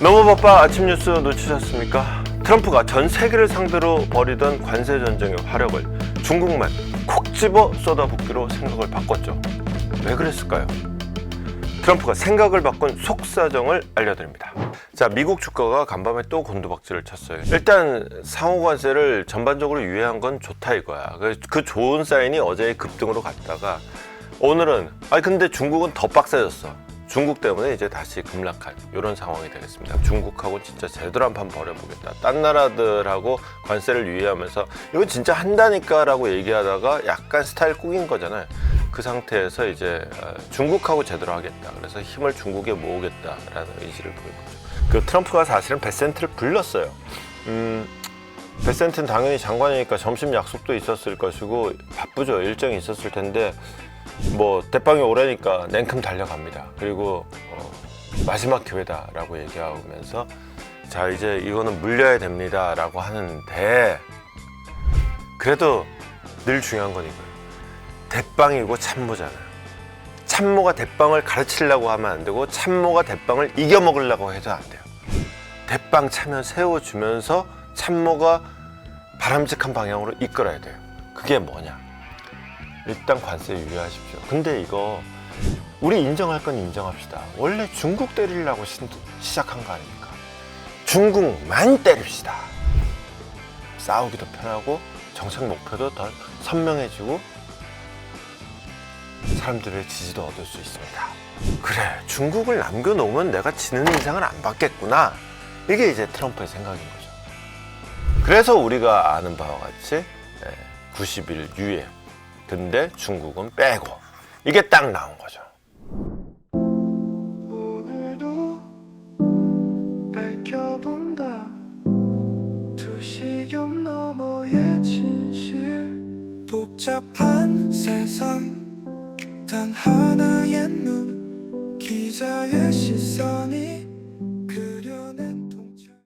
너무 바빠 아침 뉴스 놓치셨습니까? 트럼프가 전 세계를 상대로 벌이던 관세 전쟁의 화력을 중국만 콕 집어 쏟아붓기로 생각을 바꿨죠. 왜 그랬을까요? 트럼프가 생각을 바꾼 속사정을 알려드립니다. 자, 미국 주가가 간밤에 또 곤두박질을 쳤어요. 일단 상호 관세를 전반적으로 유예한 건 좋다 이거야. 그- 그 좋은 사인이 어제의 급등으로 갔다가 오늘은 아니 근데 중국은 더 빡세졌어. 중국 때문에 이제 다시 급락한 이런 상황이 되겠습니다. 중국하고 진짜 제대로 한 판 벌여보겠다. 딴 나라들하고 관세를 유예하면서 이거 진짜 한다니까라고 얘기하다가 약간 스타일 꾸긴 거잖아요. 그 상태에서 이제 어, 중국하고 제대로 하겠다. 그래서 힘을 중국에 모으겠다라는 의지를 보인 거죠. 그 트럼프가 사실은 베센트를 불렀어요. 음, 베센트는 당연히 장관이니까 점심 약속도 있었을 것이고 바쁘죠. 일정이 있었을 텐데 뭐 대빵이 오래니까 냉큼 달려갑니다. 그리고 어, 마지막 기회다라고 얘기하면서 자 이제 이거는 물려야 됩니다라고 하는데 그래도 늘 중요한 건 이거예요. 대빵이고 참모잖아요. 참모가 대빵을 가르치려고 하면 안 되고 참모가 대빵을 이겨 먹으려고 해도 안 돼요. 대빵 차면 세워주면서 참모가 바람직한 방향으로 이끌어야 돼요. 그게 뭐냐? 일단 관세 유예하십시오. 근데 이거 우리 인정할 건 인정합시다. 원래 중국 때리려고 신- 시작한 거 아닙니까? 중국만 때립시다. 싸우기도 편하고 정책 목표도 더 선명해지고 사람들의 지지도 얻을 수 있습니다. 그래, 중국을 남겨놓으면 내가 지는 인상을 안 받겠구나. 이게 이제 트럼프의 생각인 거죠. 그래서 우리가 아는 바와 같이 90일 유예. 근데 중국은 빼고. 이게 딱 나온 거죠. 복잡한 세상 단 하나의 눈 기자의 시선이